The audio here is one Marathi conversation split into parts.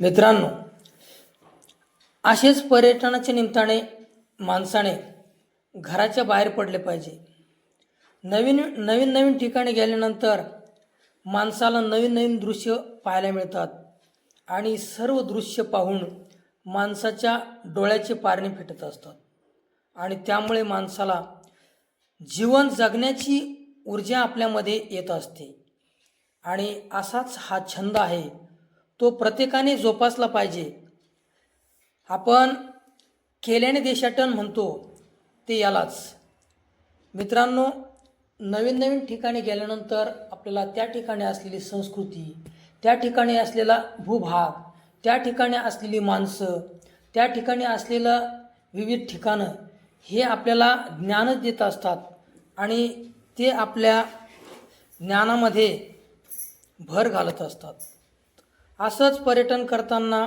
मित्रांनो असेच पर्यटनाच्या निमित्ताने माणसाने घराच्या बाहेर पडले पाहिजे. नवीन नवीन नवीन ठिकाणी गेल्यानंतर माणसाला नवीन नवीन दृश्य पाहायला मिळतात आणि सर्व दृश्य पाहून माणसाच्या डोळ्याचे पारणे फिटत असतात. आणि त्यामुळे माणसाला जीवन जगण्याची ऊर्जा आपल्यामध्ये येत असते. आणि असाच हा छंद आहे तो प्रत्येकाने जोपासला पाहिजे. आपण केल्याने देशाटन म्हणतो ते यालाच. मित्रांनो नवीन नवीन ठिकाणी गेल्यानंतर आपल्याला त्या ठिकाणी असलेली संस्कृती त्या ठिकाणी असलेला भूभाग त्या ठिकाणी असलेली माणसं त्या ठिकाणी असलेलं विविध ठिकाणं हे आपल्याला ज्ञानच देत असतात आणि ते आपल्या ज्ञानामध्ये भर घालत असतात. असंच पर्यटन करताना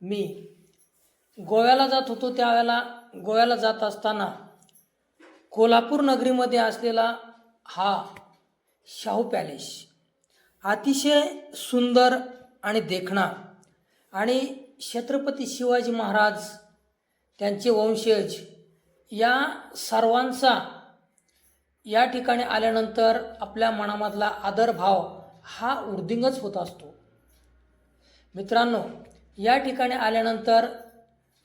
मी गोव्याला जात होतो. त्यावेळेला गोव्याला जात असताना कोल्हापूर नगरीमध्ये असलेला हा शाहू पॅलेस अतिशय सुंदर आणि देखणा आणि छत्रपती शिवाजी महाराज त्यांचे वंशज या सर्वांचा या ठिकाणी आल्यानंतर आपल्या मनामधला आदरभाव हा उर्दिंगच होत असतो. मित्रांनो या ठिकाणी आल्यानंतर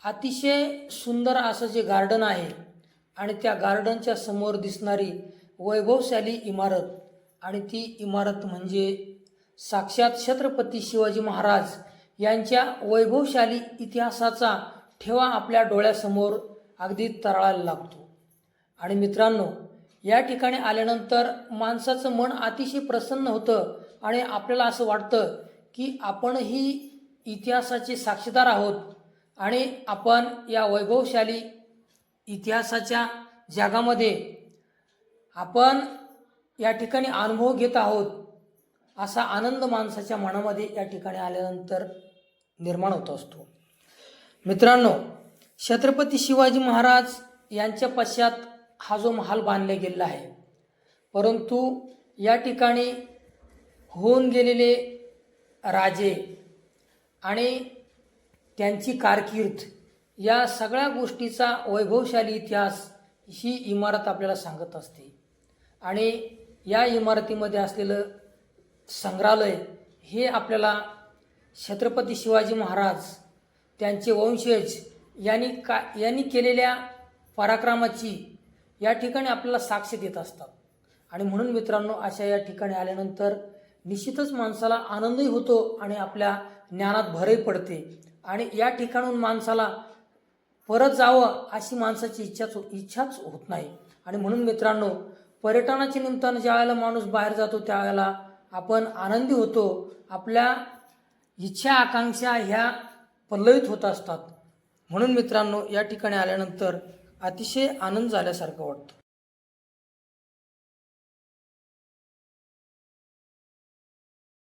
अतिशय सुंदर असं जे गार्डन आहे आणि त्या गार्डनच्या समोर दिसणारी वैभवशाली इमारत आणि ती इमारत म्हणजे साक्षात छत्रपती शिवाजी महाराज यांच्या वैभवशाली इतिहासाचा ठेवा आपल्या डोळ्यासमोर अगदी तरळायला लागतो. आणि मित्रांनो या ठिकाणी आल्यानंतर माणसाचं मन अतिशय प्रसन्न होतं आणि आपल्याला असं वाटतं की आपणही इतिहासाचे साक्षीदार आहोत आणि आपण या वैभवशाली इतिहासाच्या जगामध्ये आपण या ठिकाणी अनुभव घेत आहोत असा आनंद माणसाच्या मनामध्ये या ठिकाणी आल्यानंतर निर्माण होत असतो. मित्रांनो छत्रपती शिवाजी महाराज यांच्या पश्चात हा जो महाल बांधला गेलेला आहे परंतु या ठिकाणी होऊन गेलेले राजे आणि त्यांची कारकीर्द या सगळ्या गोष्टीचा वैभवशाली इतिहास ही इमारत आपल्याला सांगत असते. आणि या इमारतीमध्ये असलेलं संग्रहालय हे आपल्याला छत्रपती शिवाजी महाराज त्यांचे वंशज यांनी का यांनी केलेल्या पराक्रमाची या ठिकाणी आपल्याला साक्ष देत असतात. आणि म्हणून मित्रांनो अशा या ठिकाणी आल्यानंतर निश्चितच माणसाला आनंदही होतो आणि आपल्या ज्ञानात भरही पडते. आणि या ठिकाणून माणसाला परत जावं अशी माणसाची इच्छाच इच्छाच होत नाही. आणि म्हणून मित्रांनो पर्यटनाच्या निमित्तानं ज्या वेळेला माणूस बाहेर जातो त्यावेळेला आपण आनंदी होतो. आपल्या इच्छा आकांक्षा ह्या पल्लवित होत असतात. म्हणून मित्रांनो या ठिकाणी आल्यानंतर अतिशय आनंद झाल्यासारखं वाटतं.